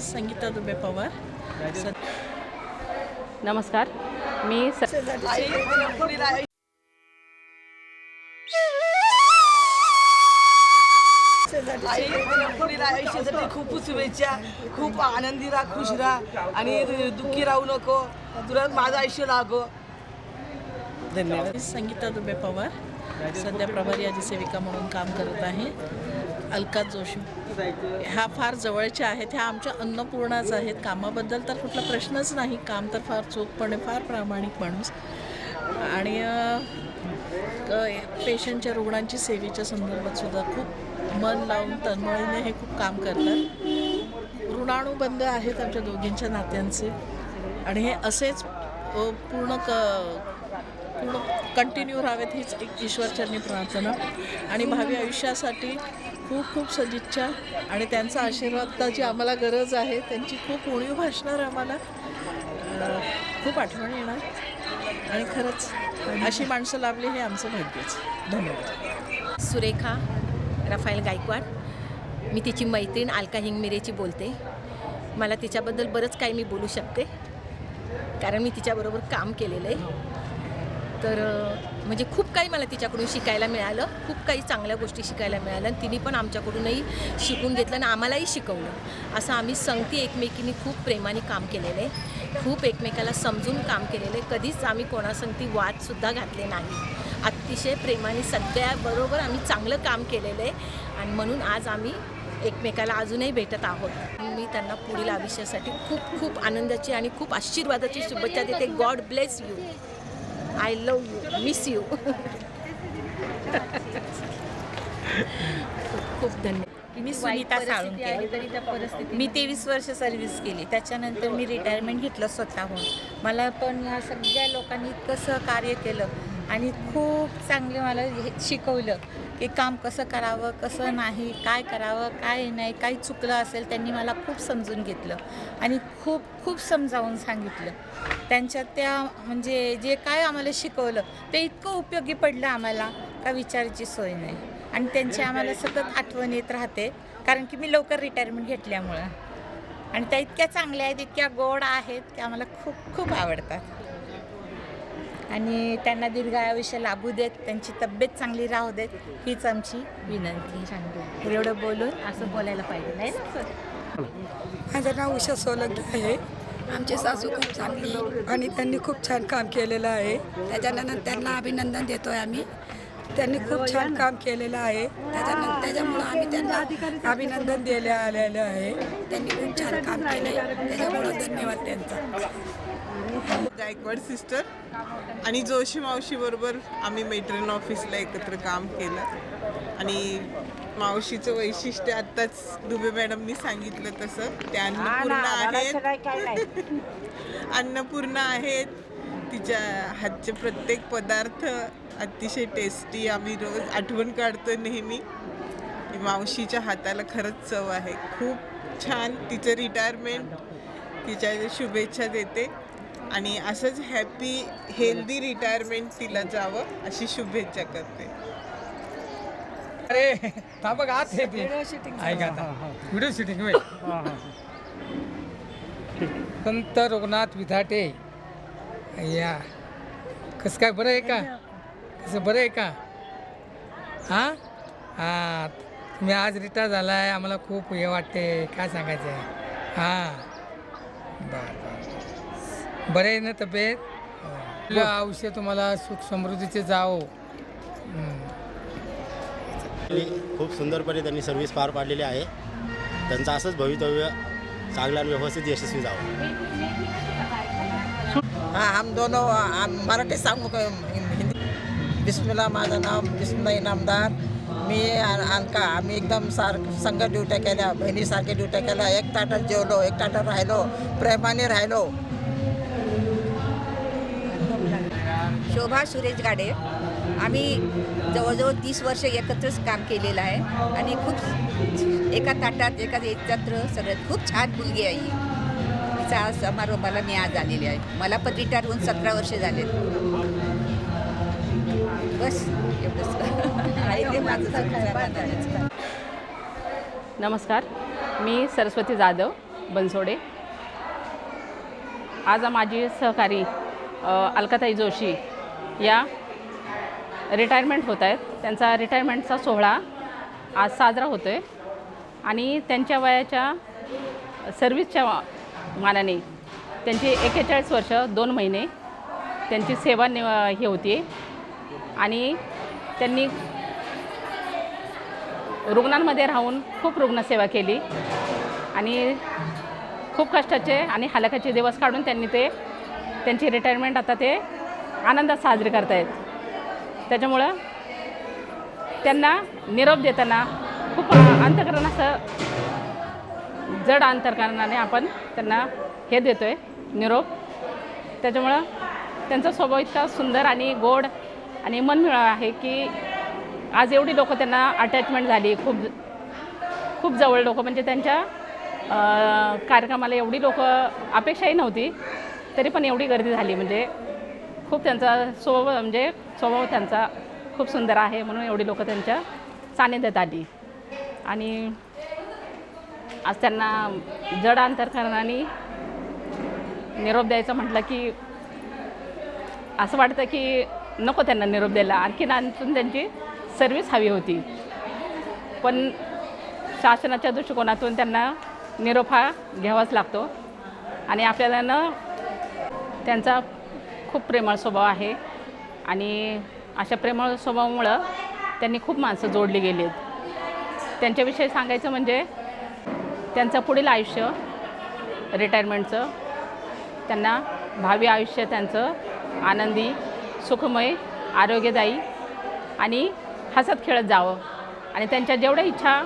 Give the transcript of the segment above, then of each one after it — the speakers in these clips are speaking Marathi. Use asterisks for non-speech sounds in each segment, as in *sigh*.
संगीता दुबे पवार. नमस्कार. मी स आई पुढील आयुष्यासाठी खूप शुभेच्छा खूप आनंदी राहा खुश राहा आणि दुःखी राहू नको. तुला माझं आयुष्य लागो. धन्यवाद. संगीता दुबे पवार. सध्या प्रभारी आजी सेविका म्हणून काम करत आहे. अलका जोशी. ह्या फार जवळच्या आहेत ह्या आमच्या अन्नपूर्णाच आहेत. कामाबद्दल तर कुठला प्रश्नच नाही. काम तर फार चोखपणे फार प्रामाणिक माणूस. आणि पेशंटच्या रुग्णांची सेवेच्या संदर्भात सुद्धा खूप मन लावून तन्मळीने हे खूप काम करतात. ऋणाणुबंध आहेत आमच्या दोघींच्या नात्यांचे. आणि हे असेच पूर्ण क पूर्ण कंटिन्यू राहावेत हीच एक ईश्वरचरणी प्रार्थना. आणि भावी आयुष्यासाठी खूप खूप सदिच्छा. आणि त्यांचा आशीर्वादाची आम्हाला गरज आहे त्यांची खूप उणीव भासणार आम्हाला. खूप आठवण येणार. आणि खरंच अशी माणसं लाभली हे आमचं भाग्यच. धन्यवाद. सुरेखा रफायल गायकवाड मी तिची मैत्रीण अलका हिंगमिरेची बोलते. मला तिच्याबद्दल बरंच काही मी बोलू शकते कारण मी तिच्याबरोबर काम केलेलं आहे. तर म्हणजे खूप काही मला तिच्याकडून शिकायला मिळालं. खूप काही चांगल्या गोष्टी शिकायला मिळाल्या आणि तिने पण आमच्याकडूनही शिकून घेतलं आणि आम्हालाही शिकवलं. असं आम्ही संगती एकमेकीने खूप प्रेमाने काम केलेलं. आहे खूप एकमेकाला समजून काम केलेलं. आहे कधीच आम्ही कोणासंगती वादसुद्धा घातले नाही. अतिशय प्रेमाने सगळ्याबरोबर आम्ही चांगलं काम केलेलं आहे आणि म्हणून आज आम्ही एकमेकाला अजूनही भेटत आहोत. मी त्यांना पुढील आयुष्यासाठी खूप खूप आनंदाची आणि खूप आशीर्वादाची शुभेच्छा देते. God bless you I love you miss you खूप धन्यवाद. मी सुनीता साळुंके. मी तेवीस वर्ष सर्व्हिस केली. त्याच्यानंतर मी रिटायरमेंट घेतलं स्वतःहून. मला पण ह्या सगळ्या लोकांनी इतकं सहकार्य केलं. आणि खूप चांगले मला हे शिकवलं की काम कसं करावं कसं नाही काय करावं काय नाही काही चुकलं असेल त्यांनी मला खूप समजून घेतलं आणि खूप खूप समजावून सांगितलं. त्यांच्या त्या म्हणजे जे काय आम्हाला शिकवलं ते इतकं उपयोगी पडलं आम्हाला का विचारायची सोय नाही. आणि त्यांची आम्हाला सतत आठवण येत राहते कारण की मी लवकर रिटायरमेंट घेतल्यामुळं. आणि त्या इतक्या चांगल्या आहेत इतक्या गोड आहेत की आम्हाला खूप खूप आवडतात. आणि त्यांना दीर्घ आयुष्य लाभू देत त्यांची तब्येत चांगली राहू देत हीच आमची विनंती. एवढं बोलून असं बोलायला पाहिजे नाही ना? सर माझं नाव उषा सोलंकी आहे. आमचे सासू खूप चांगली आणि त्यांनी खूप छान काम केलेलं आहे. त्याच्यानंतर त्यांना अभिनंदन देतोय आम्ही. त्यांनी खूप छान काम केलेलं आहे. त्याच्यानंतर त्याच्यामुळं आम्ही त्यांना अभिनंदन दिले आलेलं आहे. त्यांनी खूप छान काम केले त्याच्यामुळं धन्यवाद त्यांचा. गायकवाड सिस्टर आणि जोशी मावशी बरोबर आम्ही मैत्रीण ऑफिसला एकत्र काम केलं. आणि मावशीचं वैशिष्ट्य आत्ताच दुबे मॅडमनी सांगितलं तसं. त्या अन्नपूर्ण आहेत. *laughs* अन्नपूर्ण आहेत. तिच्या हातचे प्रत्येक पदार्थ अतिशय टेस्टी आम्ही रोज आठवण काढतो नेहमी. मावशीच्या हाताला खरंच चव आहे. खूप छान. तिचं रिटायरमेंट तिच्या शुभेच्छा देते. आणि असंच हॅपी हेल्दी रिटायरमेंट तिला जावं अशी शुभेच्छा करते. अरे आत हे ते. ऐका आता व्हिडिओ शूटिंग होय. संत रघुनाथ विधाटे. या. कसं काय बरं आहे का? कसं बरं आहे का? हां? हां तुम्ही आज रिटायर झाला आहे आम्हाला खूप हे वाटते काय सांगायचं आहे हां बरं. बरं आहे ना तब्येत? आपलं आयुष्य तुम्हाला सुख समृद्धीचे जाओ हं. आणि खूप सुंदरपणे त्यांनी सर्व्हिस पार पाडलेली आहे. त्यांचं असंच भवितव्य चांगलं आणि व्यवस्थित यशस्वी जावं. हाँ हम दोनों हम मराठी सांगू का? हिंदी. बिस्मिल्ला माझं नाव बिस्मिल्ला इनामदार. मी आणि अलका आम्ही एकदम सार संघ ड्युट्या केल्या बहिणीसारख्या ड्युट्या केल्या. एक ताटात जेवलो एक ताटात राहिलो प्रेमाने राहिलो. शोभा सुरेश गाडे. आम्ही जवळजवळ तीस वर्ष एकत्रच काम केलेलं आहे. आणि खूप एका ताटात एका एकत्र सगळ्यात खूप छान मुलगी आहे तिचा आज समारोपाला मी आज आलेली आहे. मला पण रिटायर होऊन सतरा वर्ष झाले बस एवढंच. आहे ते माझं आहे. नमस्कार. मी सरस्वती जाधव बनसोडे. आज माझी सहकारी अलकाताई जोशी या रिटायरमेंट होत आहेत. त्यांचा रिटायरमेंटचा सोहळा आज साजरा होतो आहे आणि त्यांच्या वयाच्या सर्विसच्या मानाने त्यांची एक्केचाळीस वर्ष दोन महिने त्यांची सेवा नि हे होती आणि त्यांनी रुग्णांमध्ये राहून खूप रुग्णसेवा केली. आणि खूप कष्टाचे आणि हलाखाचे दिवस काढून त्यांनी ते त्यांची रिटायरमेंट आता ते आनंदात साजरे करतायत. त्याच्यामुळं त्यांना निरोप देताना खूप अंतकरण असं जड अंतरकरणाने आपण त्यांना हे देतो आहे निरोप. त्याच्यामुळं त्यांचा स्वभाव इतका सुंदर आणि गोड आणि मनमिळाव आहे की आज एवढी लोकं त्यांना अटॅचमेंट झाली खूप खूप जवळ लोकं. म्हणजे त्यांच्या कार्यक्रमाला एवढी लोकं अपेक्षाही नव्हती तरी पण एवढी गर्दी झाली. म्हणजे खूप त्यांचा स्वभाव म्हणजे स्वभाव त्यांचा खूप सुंदर आहे म्हणून एवढी लोकं त्यांच्या सानिध्यात आली. आणि आज त्यांना जड अंतरकरणाने निरोप द्यायचं म्हटलं की असं वाटतं की नको त्यांना निरोप द्यायला. आणखीन आणखीन त्यांची सर्विस हवी होती. पण शासनाच्या दृष्टिकोनातून त्यांना निरोप हा घ्यावाच लागतो. आणि आपल्याला ना त्यांचा खूप प्रेमळ स्वभाव आहे. आणि अशा प्रेमळ स्वभावामुळं त्यांनी खूप माणसं जोडली गेली आहेत त्यांच्याविषयी सांगायचं म्हणजे त्यांचं पुढील आयुष्य रिटायरमेंटचं त्यांना भावी आयुष्य त्यांचं आनंदी सुखमय आरोग्यदायी आणि हसत खेळत जावं. आणि त्यांच्या जेवढ्या इच्छा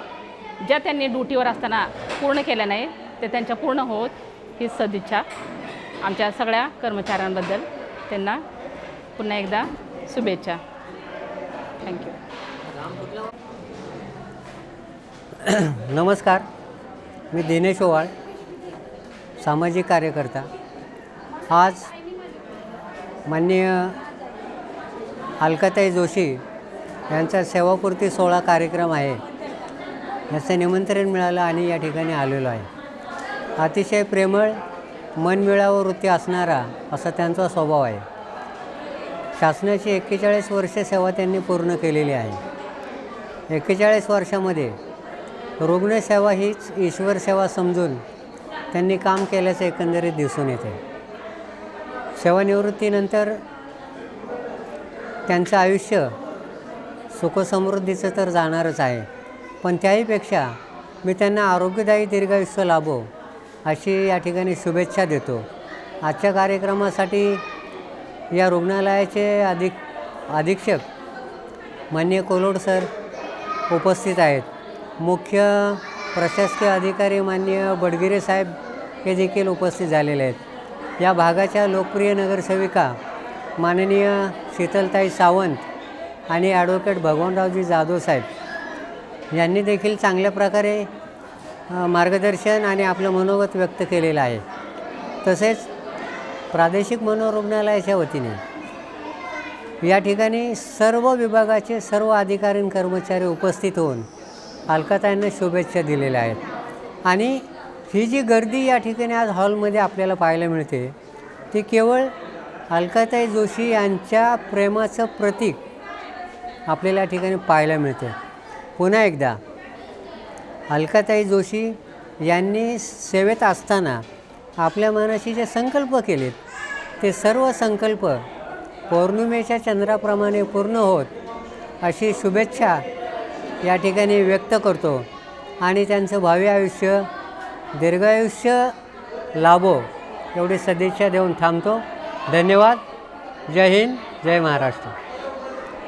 ज्या त्यांनी ड्युटीवर असताना पूर्ण केल्या नाही ते त्यांच्या पूर्ण होत ही सदिच्छा आमच्या सगळ्या कर्मचाऱ्यांबद्दल. त्यांना पुन्हा एकदा शुभेच्छा. थँक्यू नमस्कार. मी दिनेश ओवाळ सामाजिक कार्यकर्ता. आज माननीय अलकाताई जोशी यांचा सेवापूर्ती सोहळा कार्यक्रम आहे याचं निमंत्रण मिळालं आणि या ठिकाणी आलेलो आहे. अतिशय प्रेमळ मनमिळावू वृत्ती असणारा असा त्यांचा स्वभाव आहे. शासनाची एक्केचाळीस वर्ष सेवा त्यांनी पूर्ण केलेली आहे. एक्केचाळीस वर्षामध्ये रुग्णसेवा हीच ईश्वर सेवा समजून त्यांनी काम केल्याचं एकंदरीत दिसून येते. सेवानिवृत्तीनंतर त्यांचं आयुष्य सुखसमृद्धीचं तर जाणारच आहे. पण त्याहीपेक्षा मी त्यांना आरोग्यदायी दीर्घायुष्य लाभो अशी या ठिकाणी शुभेच्छा देतो. आजच्या कार्यक्रमासाठी या रुग्णालयाचे अधिक अधीक्षक माननीय कोलोड सर उपस्थित आहेत. मुख्य प्रशासकीय अधिकारी माननीय बडगिरे साहेब हे देखील उपस्थित झालेले आहेत. या भागाच्या लोकप्रिय नगरसेविका माननीय शीतलताई सावंत आणि ॲडव्होकेट भगवानरावजी जाधव साहेब यांनी देखील चांगल्या प्रकारे मार्गदर्शन आणि आपलं मनोगत व्यक्त केलेलं आहे. तसेच प्रादेशिक मनोरुग्णालयाच्या वतीने या ठिकाणी सर्व विभागाचे सर्व अधिकारी आणि कर्मचारी उपस्थित होऊन अलकाताईंना शुभेच्छा दिलेल्या आहेत. आणि ही जी गर्दी या ठिकाणी आज हॉलमध्ये आपल्याला पाहायला मिळते ती केवळ अलकाताई जोशी यांच्या प्रेमाचं प्रतीक आपल्याला या ठिकाणी पाहायला मिळते. पुन्हा एकदा अलकाताई जोशी यांनी सेवेत असताना आपल्या मनाशी जे संकल्प केलेत ते सर्व संकल्प पौर्णिमेच्या चंद्राप्रमाणे पूर्ण होत अशी शुभेच्छा या ठिकाणी व्यक्त करतो आणि त्यांचं भावी आयुष्य दीर्घायुष्य लाभो एवढी सदिच्छा देऊन थांबतो. धन्यवाद. जय हिंद. जय महाराष्ट्र.